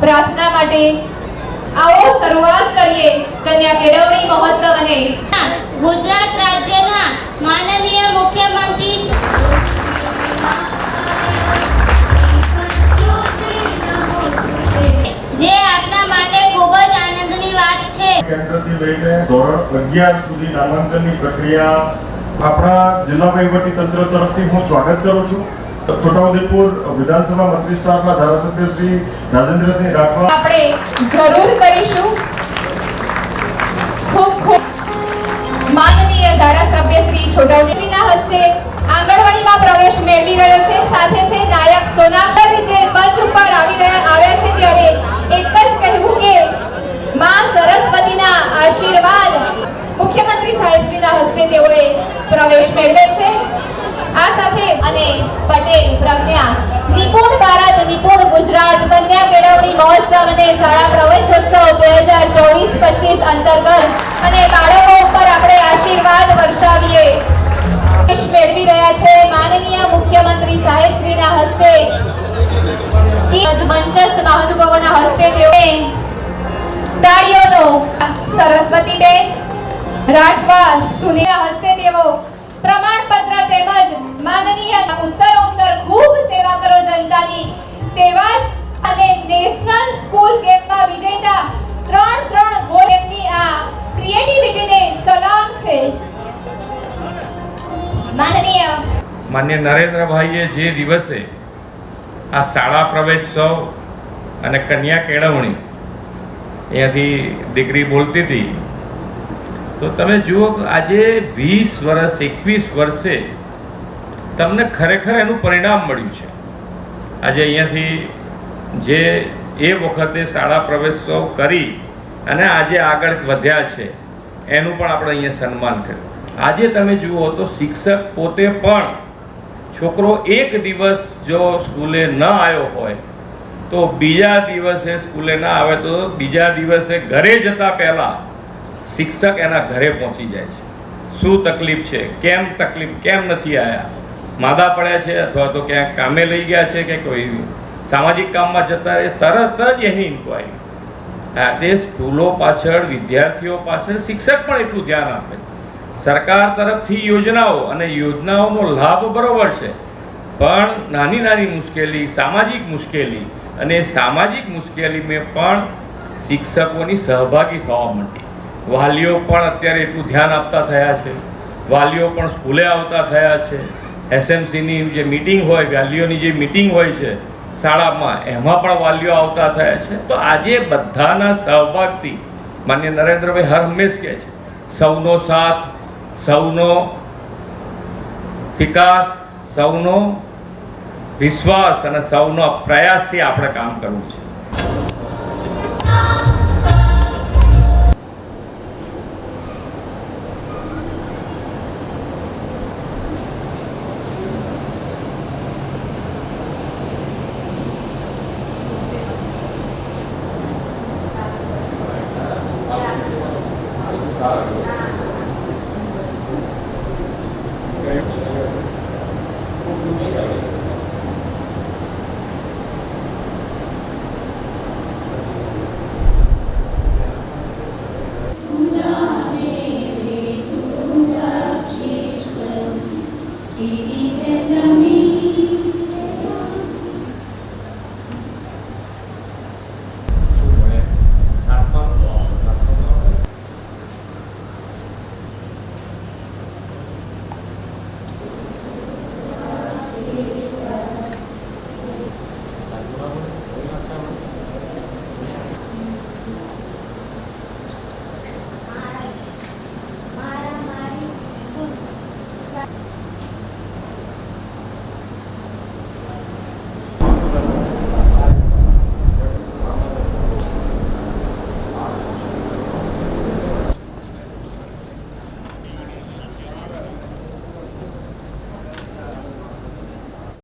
પ્રાર્થના માટે આવો શરૂઆત કરીએ કન્યા કેળવણી મહોત્સવ અને ગુજરાત રાજ્યના માનનીય મુખ્યમંત્રી જે આપના માટે ખૂબ જ આનંદની વાત છે. કેન્દ્રથી લઈને ધોરણ અગિયાર સુધી નામાંકનની પ્રક્રિયા આપણા જિલ્લા વહીવટી તંત્ર તરફથી હું સ્વાગત કરું છું. છોટાઉદેપુર વિધાનસભા મંત્રી વિસ્તારના ધારાસભ્ય શ્રી રાજેન્દ્રસિંહ રાઠવા આપણે જરૂર કરીશું. ખૂબ ખૂબ માનનીય ધારાસભ્ય શ્રી છોટાઉદેપુરના હસ્તે આંગણવાડીમાં પ્રવેશ મેળવી રહ્યો છે. સાથે છે નાયક સોનાક્ષર, જે મંચ ઉપર આવી રહ્યા આવ્યા છે ત્યારે એક જ કહેવું કે માં સરસ્વતીના આશીર્વાદ મુખ્યમંત્રી સાહેબશ્રીના હસ્તે તેઓએ પ્રવેશ મેળવે છે આ સાથે અને પટેલ પ્રજ્ઞા. નિપુણ ભારત, નિપુણ ગુજરાત, કન્યા કેળવણી મહોત્સવ અને શાળા પ્રવેશોત્સવ બે હજાર ચોવીસ પચીસ અંતર્ગત. અને બાળકો ઉપર આપણે આશીર્વાદ વર્ષાવીએ. મેળવી રહ્યા છે માનનીય મુખ્યમંત્રી સાહેબશ્રીના હસ્તે. મંચસ્થ મહાનુભાવોના હસ્તે તેઓએ તાળીઓનો સરસ્વતીબેન, રાઠવા સુનીના માન્ય નરેન્દ્રભાઈએ જે દિવસે આ શાળા પ્રવેશોત્સવ અને કન્યા કેળવણી અહીંયાથી દીકરી બોલતી હતી, તો તમે જુઓ આજે વીસ વર્ષ, એકવીસ વર્ષે તમને ખરેખર એનું પરિણામ મળ્યું છે. આજે અહીંયાથી જે એ વખતે શાળા પ્રવેશોત્સવ કરી અને આજે આગળ વધ્યા છે, એનું પણ આપણે અહીંયા સન્માન કર્યું. આજે તમે જુઓ તો શિક્ષક પોતે પણ છોકરો એક દિવસ જો સ્કૂલે ન આવ્યો હોય, તો બીજા દિવસે સ્કૂલે ના આવે તો બીજા દિવસે ઘરે જતા પહેલાં શિક્ષક એના ઘરે પહોંચી જાય છે. શું તકલીફ છે? કેમ તકલીફ? કેમ નથી આવ્યા માદા પડ્યા છે અથવા તો ક્યાંક કામે લઈ ગયા છે કે કોઈ સામાજિક કામમાં જતા રહે? તરત જ એની ઇન્કવાયરી હા તે સ્કૂલો પાછળ, વિદ્યાર્થીઓ પાછળ શિક્ષક પણ એટલું ધ્યાન આપે. સરકાર તરફથી યોજનાઓ અને યોજનાઓનો લાભ બરોબર છે. પણ નાની નાની મુશ્કેલી, સામાજિક મુશ્કેલી અને સામાજિક મુશ્કેલીમાં પણ શિક્ષકોની સહભાગી થવા માંડી. વાલીઓ પણ અત્યારે એટલું ધ્યાન આપતા થયા છે. વાલીઓ પણ સ્કૂલે આવતા થયા છે. એસએમસીની જે મિટિંગ હોય, વાલીઓની જે મિટિંગ હોય છે, શાળામાં, એમાં પણ વાલીઓ આવતા થયા છે. તો આજે બધાના સહભાગથી માન્ય નરેન્દ્રભાઈ હર હંમેશ કહે છે, સૌનો સાથ સૌનો વિકાસ સૌનો વિશ્વાસ અને સૌનો પ્રયાસથી આપણે કામ કરવું છે. Okay.